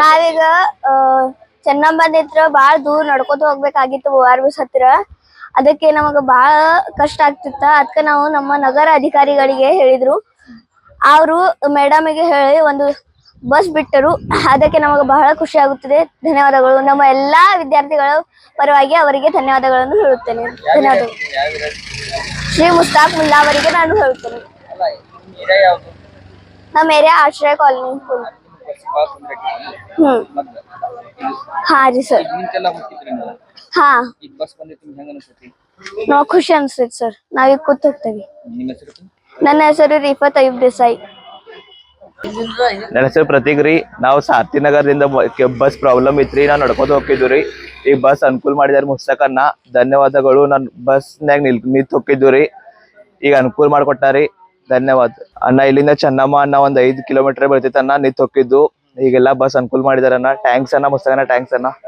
ನಾವೀಗ ಚೆನ್ನಮ್ಮ ನಿತ್ರ ಬಾಳ ದೂರ ನಡ್ಕೋತ ಹೋಗ್ಬೇಕಾಗಿತ್ತು ಓ ಆರ್ ಬಿಸ್ ಹತ್ತಿರ ಅದಕ್ಕೆ ನಮಗ ಬಾಳ ಕಷ್ಟ ಆಗ್ತಿತ್ತ. ಅದಕ್ಕೆ ನಾವು ನಮ್ಮ ನಗರ ಅಧಿಕಾರಿಗಳಿಗೆ ಹೇಳಿದ್ರು. ಅವರು ಮೇಡಮಿಗೆ ಹೇಳಿ ಒಂದು ಬಸ್ ಬಿಟ್ಟರು. ಅದಕ್ಕೆ ನಮಗೆ ಬಹಳ ಖುಷಿ ಆಗುತ್ತದೆ. ಧನ್ಯವಾದಗಳು. ನಮ್ಮ ಎಲ್ಲಾ ವಿದ್ಯಾರ್ಥಿಗಳ ಪರವಾಗಿ ಅವರಿಗೆ ಧನ್ಯವಾದಗಳನ್ನು ಹೇಳುತ್ತೇನೆ. ಧನ್ಯವಾದಗಳು. ಶ್ರೀ ಮುಸ್ತಾಕ್ ಮುಲ್ಲಾ ಅವರಿಗೆ ನಾನು ಹೇಳುತ್ತೇನೆ. ಅಲ್ಲ मेरे आश्रय कॉलोनी ಮೊದ್ಲು ಹಾ ರೀ ಸರ್ ಈಗ ನಿಂತೆಲ್ಲ ಹೋಗ್ತಿದ್ರಿ ನೀವು ಹಾ ಈಗ ಖುಷಿ ಸರ್ ನಾವೀಗ ಕೂತ್ ಹೋಗ್ತೇವಿ ನಿಮ್ಮ ಹೆಸರು ನನ್ನ ಹೆಸರು ರಿಫತ್ ಅಯ್ಯೂಬ್ ದೇಸಾಯಿ ನನ್ನ ಹೆಸರು ಪ್ರತೀಕ್ ರೀ ನಾವು ಸಾರ್ಥಿ ನಗರದಿಂದ ಬಸ್ ಪ್ರಾಬ್ಲಮ್ ಇತ್ರಿ ನಾವು ನಡ್ಕೋತ ಹೋಗಿದ್ವಿ ರೀ ಈ ಬಸ್ ಅನುಕೂಲ ಮಾಡಿದಾರೆ ಮುಸ್ತಕನ್ನ ಧನ್ಯವಾದಗಳು ನಾನು ಬಸ್ನ್ಯಾಗ ನಿಲ್ ನಿಂತು ಹೋಗಿದ್ವಿ ರೀ ಈಗ ಅನುಕೂಲ ಮಾಡ್ಕೊಟ್ಟಾರಿ ಧನ್ಯವಾದ. ಅಣ್ಣ, ಇಲ್ಲಿಂದ ಚೆನ್ನಮ್ಮ ಅಣ್ಣ ಒಂದ್ ಐದ್ ಕಿಲೋಮೀಟರ್ ಬರ್ತೈತೆ ಅಣ್ಣ. ನಿಂತ್ ಹೋಗಿದ್ದು ಈಗೆಲ್ಲ ಬಸ್ ಅನುಕೂಲ ಮಾಡಿದಾರನ್ನ ಟ್ಯಾಂಕ್ಸ್ ಅಣ್ಣ, ಮಸ್ತ್ ಅಣ್ಣ. ಟ್ಯಾಂಕ್ಸ್ ಅನ್ನ